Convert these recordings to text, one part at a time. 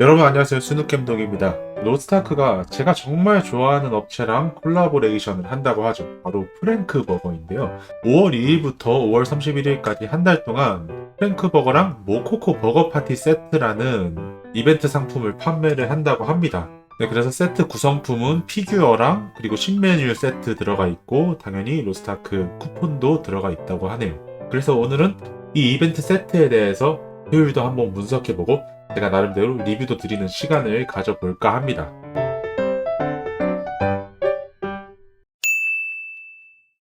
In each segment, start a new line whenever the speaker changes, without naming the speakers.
여러분 안녕하세요. 스누캠독입니다. 로스타크가 제가 정말 좋아하는 업체랑 콜라보레이션을 한다고 하죠. 바로 프랭크 버거인데요. 5월 2일부터 5월 31일까지 한 달 동안 프랭크 버거랑 모코코 버거 파티 세트라는 이벤트 상품을 판매를 한다고 합니다. 네, 그래서 세트 구성품은 피규어랑 그리고 신메뉴 세트 들어가 있고 당연히 로스타크 쿠폰도 들어가 있다고 하네요. 그래서 오늘은 이 이벤트 세트에 대해서 효율도 한번 분석해보고 제가 나름대로 리뷰도 드리는 시간을 가져볼까 합니다.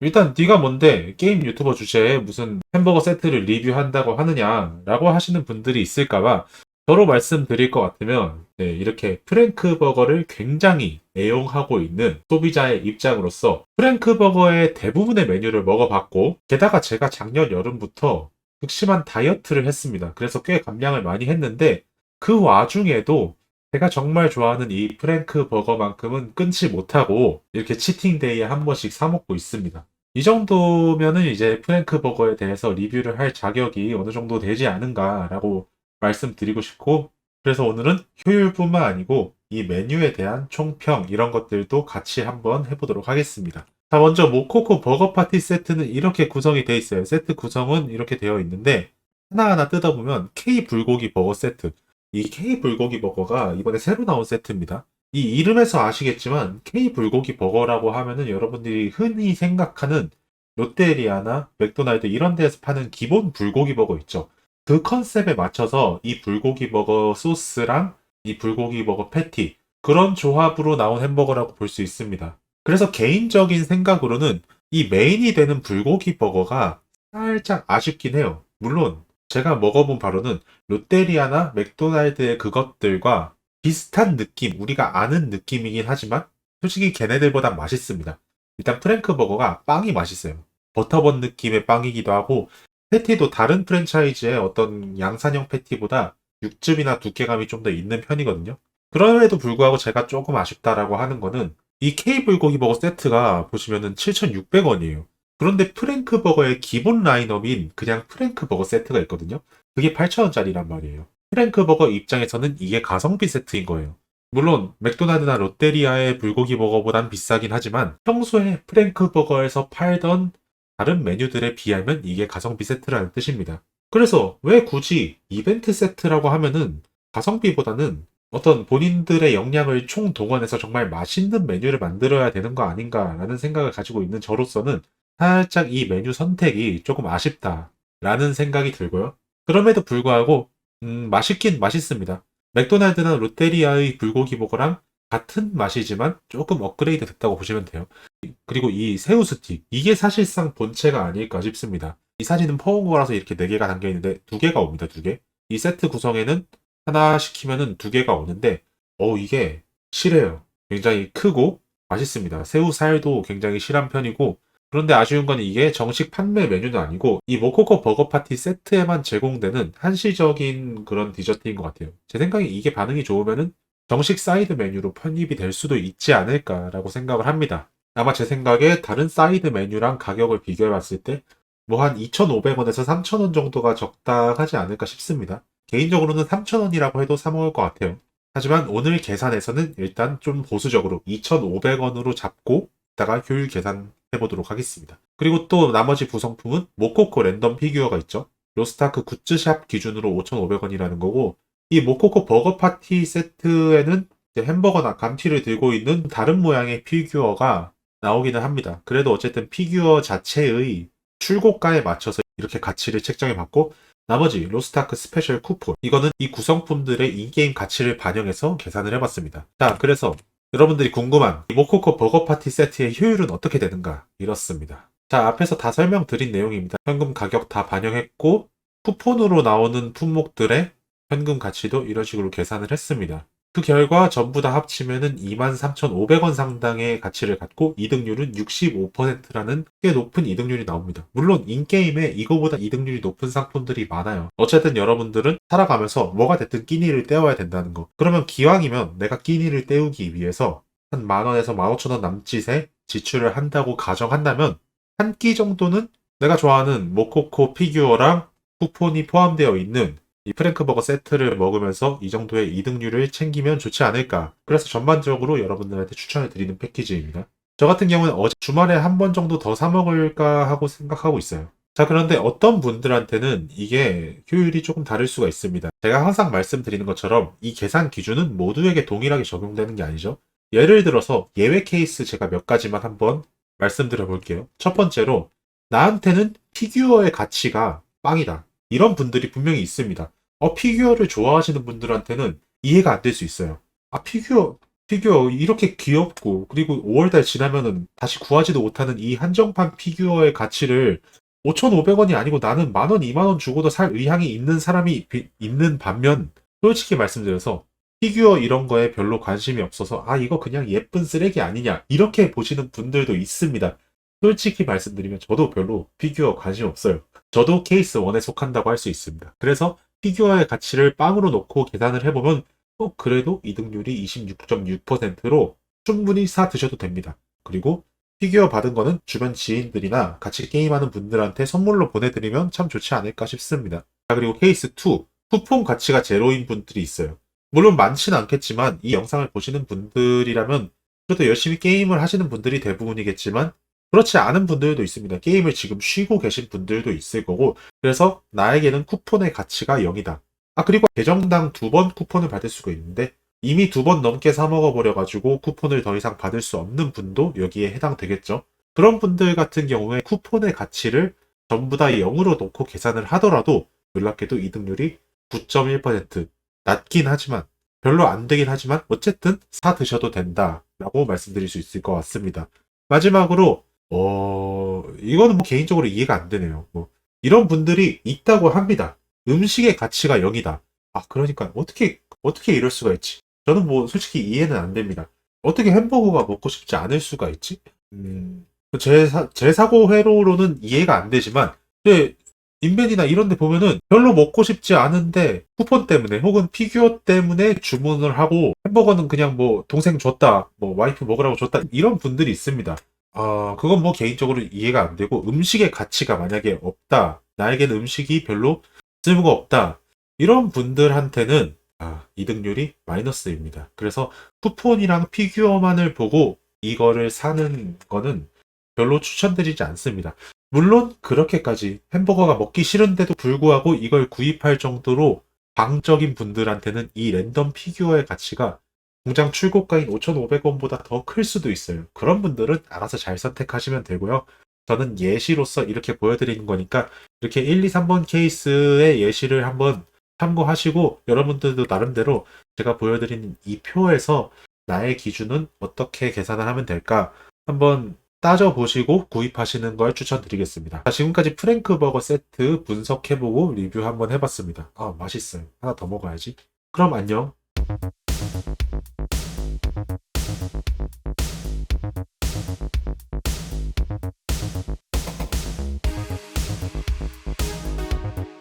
일단 네가 뭔데 게임 유튜버 주제에 무슨 햄버거 세트를 리뷰한다고 하느냐라고 하시는 분들이 있을까봐 저로 말씀드릴 것 같으면 네, 이렇게 프랭크 버거를 굉장히 애용하고 있는 소비자의 입장으로서 프랭크 버거의 대부분의 메뉴를 먹어봤고 게다가 제가 작년 여름부터 극심한 다이어트를 했습니다. 그래서 꽤 감량을 많이 했는데 그 와중에도 제가 정말 좋아하는 이 프랭크 버거만큼은 끊지 못하고 이렇게 치팅데이에 한 번씩 사 먹고 있습니다. 이 정도면은 이제 프랭크 버거에 대해서 리뷰를 할 자격이 어느 정도 되지 않은가라고 말씀드리고 싶고 그래서 오늘은 효율뿐만 아니고 이 메뉴에 대한 총평 이런 것들도 같이 한번 해보도록 하겠습니다. 자 먼저 모코코 버거 파티 세트는 이렇게 구성이 되어 있어요. 세트 구성은 이렇게 되어 있는데 하나하나 뜯어보면 K 불고기 버거 세트 이 K 불고기 버거가 이번에 새로 나온 세트입니다. 이 이름에서 아시겠지만 K 불고기 버거라고 하면은 여러분들이 흔히 생각하는 롯데리아나 맥도날드 이런 데에서 파는 기본 불고기 버거 있죠. 그 컨셉에 맞춰서 이 불고기 버거 소스랑 이 불고기 버거 패티 그런 조합으로 나온 햄버거라고 볼 수 있습니다. 그래서 개인적인 생각으로는 이 메인이 되는 불고기 버거가 살짝 아쉽긴 해요. 물론 제가 먹어본 바로는 롯데리아나 맥도날드의 그것들과 비슷한 느낌, 우리가 아는 느낌이긴 하지만 솔직히 걔네들보다 맛있습니다. 일단 프랭크 버거가 빵이 맛있어요. 버터번 느낌의 빵이기도 하고 패티도 다른 프랜차이즈의 어떤 양산형 패티보다 육즙이나 두께감이 좀 더 있는 편이거든요. 그럼에도 불구하고 제가 조금 아쉽다라고 하는 거는 이 K 불고기 버거 세트가 보시면은 7,600원이에요. 그런데 프랭크 버거의 기본 라인업인 그냥 프랭크 버거 세트가 있거든요. 그게 8,000원짜리란 말이에요. 프랭크 버거 입장에서는 이게 가성비 세트인 거예요. 물론 맥도날드나 롯데리아의 불고기 버거보단 비싸긴 하지만 평소에 프랭크 버거에서 팔던 다른 메뉴들에 비하면 이게 가성비 세트라는 뜻입니다. 그래서 왜 굳이 이벤트 세트라고 하면은 가성비보다는 어떤 본인들의 역량을 총동원해서 정말 맛있는 메뉴를 만들어야 되는 거 아닌가라는 생각을 가지고 있는 저로서는 살짝 이 메뉴 선택이 조금 아쉽다라는 생각이 들고요. 그럼에도 불구하고 음, 맛있긴 맛있습니다. 맥도날드나 롯데리아의 불고기 버거랑 같은 맛이지만 조금 업그레이드 됐다고 보시면 돼요. 그리고 이 새우 스틱 이게 사실상 본체가 아닐까 싶습니다. 이 사진은 퍼온 거라서 이렇게 4개가 담겨 있는데 2개가 옵니다. 2개. 이 세트 구성에는 하나 시키면은 2개가 오는데 어 이게 실해요. 굉장히 크고 맛있습니다. 새우 살도 굉장히 실한 편이고 그런데 아쉬운 건 이게 정식 판매 메뉴는 아니고 이 모코코 버거 파티 세트에만 제공되는 한시적인 그런 디저트인 것 같아요. 제 생각에 이게 반응이 좋으면은 정식 사이드 메뉴로 편입이 될 수도 있지 않을까라고 생각을 합니다. 아마 제 생각에 다른 사이드 메뉴랑 가격을 비교해 봤을 때 뭐 한 2,500원에서 3,000원 정도가 적당하지 않을까 싶습니다. 개인적으로는 3,000원이라고 해도 사먹을 것 같아요. 하지만 오늘 계산에서는 일단 좀 보수적으로 2,500원으로 잡고 이따가 효율 계산해 보도록 하겠습니다. 그리고 또 나머지 구성품은 모코코 랜덤 피규어가 있죠. 로스타크 굿즈샵 기준으로 5,500원이라는 거고 이 모코코 버거 파티 세트에는 햄버거나 감튀를 들고 있는 다른 모양의 피규어가 나오기는 합니다. 그래도 어쨌든 피규어 자체의 출고가에 맞춰서 이렇게 가치를 책정해 봤고 나머지 로스타크 스페셜 쿠폰 이거는 이 구성품들의 인게임 가치를 반영해서 계산을 해봤습니다. 자 그래서 여러분들이 궁금한 이 모코코 버거 파티 세트의 효율은 어떻게 되는가 이렇습니다. 자 앞에서 다 설명드린 내용입니다. 현금 가격 다 반영했고 쿠폰으로 나오는 품목들의 현금 가치도 이런 식으로 계산을 했습니다. 그 결과 전부 다 합치면은 23,500원 상당의 가치를 갖고 이득률은 65%라는 꽤 높은 이득률이 나옵니다. 물론 인게임에 이거보다 이득률이 높은 상품들이 많아요. 어쨌든 여러분들은 살아가면서 뭐가 됐든 끼니를 때워야 된다는 거. 그러면 기왕이면 내가 끼니를 때우기 위해서 한 만원에서 만오천원 남짓의 지출을 한다고 가정한다면 한 끼 정도는 내가 좋아하는 모코코 피규어랑 쿠폰이 포함되어 있는 이 프랭크버거 세트를 먹으면서 이 정도의 이득률을 챙기면 좋지 않을까. 그래서 전반적으로 여러분들한테 추천해 드리는 패키지입니다. 저 같은 경우는 어제 주말에 한 번 정도 더 사 먹을까 하고 생각하고 있어요. 자, 그런데 어떤 분들한테는 이게 효율이 조금 다를 수가 있습니다. 제가 항상 말씀드리는 것처럼 이 계산 기준은 모두에게 동일하게 적용되는 게 아니죠. 예를 들어서 예외 케이스 제가 몇 가지만 한번 말씀드려 볼게요. 첫 번째로 나한테는 피규어의 가치가 빵이다. 이런 분들이 분명히 있습니다. 어, 피규어를 좋아하시는 분들한테는 이해가 안 될 수 있어요. 아, 피규어, 피규어 이렇게 귀엽고 그리고 5월달 지나면은 다시 구하지도 못하는 이 한정판 피규어의 가치를 5,500원이 아니고 나는 만원, 2만원 주고도 살 의향이 있는 사람이 비- 있는 반면 솔직히 말씀드려서 피규어 이런 거에 별로 관심이 없어서 아 이거 그냥 예쁜 쓰레기 아니냐 이렇게 보시는 분들도 있습니다. 솔직히 말씀드리면 저도 별로 피규어 관심 없어요. 저도 케이스 1에 속한다고 할 수 있습니다. 그래서 피규어의 가치를 빵으로 놓고 계산을 해보면 어, 그래도 이득률이 26.6%로 충분히 사 드셔도 됩니다. 그리고 피규어 받은 거는 주변 지인들이나 같이 게임하는 분들한테 선물로 보내드리면 참 좋지 않을까 싶습니다. 자, 그리고 케이스 2. 쿠폰 가치가 제로인 분들이 있어요. 물론 많지는 않겠지만 이 영상을 보시는 분들이라면 그래도 열심히 게임을 하시는 분들이 대부분이겠지만 그렇지 않은 분들도 있습니다. 게임을 지금 쉬고 계신 분들도 있을 거고 그래서 나에게는 쿠폰의 가치가 0이다. 아 그리고 계정당 두 번 쿠폰을 받을 수가 있는데 이미 두 번 넘게 사 먹어버려가지고 쿠폰을 더 이상 받을 수 없는 분도 여기에 해당되겠죠. 그런 분들 같은 경우에 쿠폰의 가치를 전부 다 0으로 놓고 계산을 하더라도 놀랍게도 이득률이 9.1% 낮긴 하지만 별로 안 되긴 하지만 어쨌든 사 드셔도 된다라고 말씀드릴 수 있을 것 같습니다. 마지막으로 어 이거는 뭐 개인적으로 이해가 안 되네요. 뭐 이런 분들이 있다고 합니다. 음식의 가치가 0이다. 아 그러니까 어떻게 어떻게 이럴 수가 있지? 저는 뭐 솔직히 이해는 안 됩니다. 어떻게 햄버거가 먹고 싶지 않을 수가 있지? 음, 제, 사, 제 사고 회로로는 이해가 안 되지만, 근데 인벤이나 이런 데 보면은 별로 먹고 싶지 않은데 쿠폰 때문에 혹은 피규어 때문에 주문을 하고 햄버거는 그냥 뭐 동생 줬다, 뭐 와이프 먹으라고 줬다, 이런 분들이 있습니다. 아, 그건 뭐 개인적으로 이해가 안 되고 음식의 가치가 만약에 없다, 나에게는 음식이 별로 쓸모가 없다, 이런 분들한테는 아, 이득률이 마이너스입니다. 그래서 쿠폰이랑 피규어만을 보고 이거를 사는 거는 별로 추천드리지 않습니다. 물론 그렇게까지 햄버거가 먹기 싫은데도 불구하고 이걸 구입할 정도로 방적인 분들한테는 이 랜덤 피규어의 가치가 공장 출고가인 5,500원보다 더 클 수도 있어요. 그런 분들은 알아서 잘 선택하시면 되고요. 저는 예시로서 이렇게 보여드리는 거니까 이렇게 1, 2, 3번 케이스의 예시를 한번 참고하시고 여러분들도 나름대로 제가 보여드린 이 표에서 나의 기준은 어떻게 계산을 하면 될까 한번 따져보시고 구입하시는 걸 추천드리겠습니다. 자, 지금까지 프랭크버거 세트 분석해보고 리뷰 한번 해봤습니다. 아, 맛있어요. 하나 더 먹어야지. 그럼 안녕.